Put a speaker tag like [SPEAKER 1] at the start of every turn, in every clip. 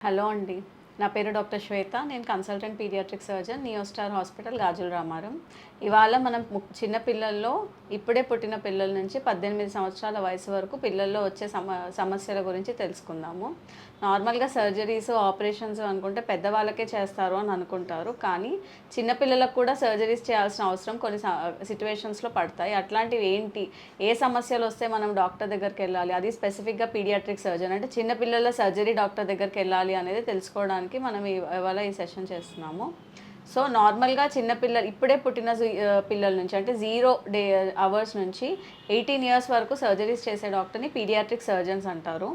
[SPEAKER 1] Hello అండి. నా పేరు డాక్టర్ శ్వేత నేను consultant paediatric surgeon Neostar hospital Gajula Ramaram. ఇవాళ మనం చిన్న పిల్లల్లో ఇప్పుడే పుట్టిన పిల్లల నుంచి పద్దెనిమిది సంవత్సరాల వయసు వరకు పిల్లల్లో వచ్చే సమ సమస్యల గురించి తెలుసుకుందాము. నార్మల్గా సర్జరీస్ ఆపరేషన్స్ అనుకుంటే పెద్దవాళ్ళకే చేస్తారు అని అనుకుంటారు. కానీ చిన్నపిల్లలకు కూడా సర్జరీస్ చేయాల్సిన అవసరం కొన్ని సిచ్యువేషన్స్లో పడతాయి. అట్లాంటివి ఏంటి? ఏ సమస్యలు వస్తే మనం డాక్టర్ దగ్గరికి వెళ్ళాలి? అది స్పెసిఫిక్గా పీడియాట్రిక్ సర్జన్ అంటే చిన్నపిల్లల సర్జరీ డాక్టర్ దగ్గరికి వెళ్ళాలి అనేది తెలుసుకోవడానికి మనం ఇవాళ ఈ సెషన్ చేస్తున్నాము. సో నార్మల్గా చిన్నపిల్లలు ఇప్పుడే పుట్టిన పిల్లల నుంచి అంటే జీరో డే అవర్స్ నుంచి ఎయిటీన్ ఇయర్స్ వరకు సర్జరీస్ చేసే డాక్టర్ని పీడియాట్రిక్ సర్జన్స్ అంటారు.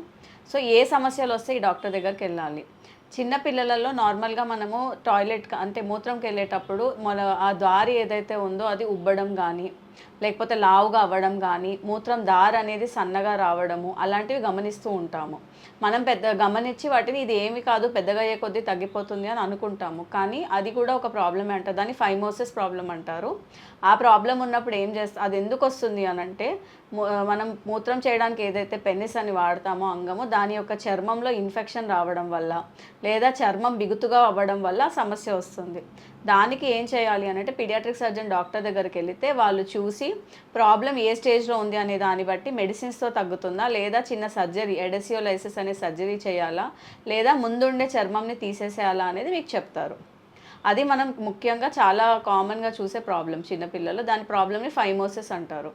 [SPEAKER 1] సో ఏ సమస్యలు వస్తే ఈ డాక్టర్ దగ్గరికి వెళ్ళాలి. చిన్న పిల్లలలో నార్మల్గా మనము టాయిలెట్ అంటే మూత్రంకి వెళ్ళేటప్పుడు మన ఆ దారి ఏదైతే ఉందో అది ఉబ్బడం కానీ లేకపోతే లావుగా అవ్వడం కానీ మూత్రం దార అనేది సన్నగా రావడము అలాంటివి గమనిస్తూ ఉంటాము. మనం పెద్ద గమనించి వాటిని ఇది ఏమి కాదు పెద్దగా అయ్యే కొద్దీ తగ్గిపోతుంది అని అనుకుంటాము. కానీ అది కూడా ఒక ప్రాబ్లమే అంటారు దాన్ని ఫైమోసిస్ ప్రాబ్లం అంటారు. ఆ ప్రాబ్లం ఉన్నప్పుడు ఏం చేస్తా అది ఎందుకు వస్తుంది అని అంటే మనం మూత్రం చేయడానికి ఏదైతే పెన్నిస్ అని వాడతామో అంగము దాని యొక్క చర్మంలో ఇన్ఫెక్షన్ రావడం వల్ల లేదా చర్మం బిగుతుగా అవ్వడం వల్ల సమస్య వస్తుంది. దానికి ఏం చేయాలి అని అంటే పీడియాట్రిక్ సర్జన్ డాక్టర్ దగ్గరికి వెళితే వాళ్ళు చూసి ప్రాబ్లం ఏ స్టేజ్లో ఉంది అనే దాన్ని బట్టి మెడిసిన్స్తో తగ్గుతుందా? లేదా చిన్న సర్జరీ ఎడసియోలైసిస్ అనే సర్జరీ చేయాలా? లేదా ముందుండే చర్మంని తీసేసేయాలా అనేది మీకు చెప్తారు. అది మనం ముఖ్యంగా చాలా కామన్గా చూసే ప్రాబ్లం చిన్నపిల్లలు దాని ప్రాబ్లమ్ని ఫైమోసిస్ అంటారు.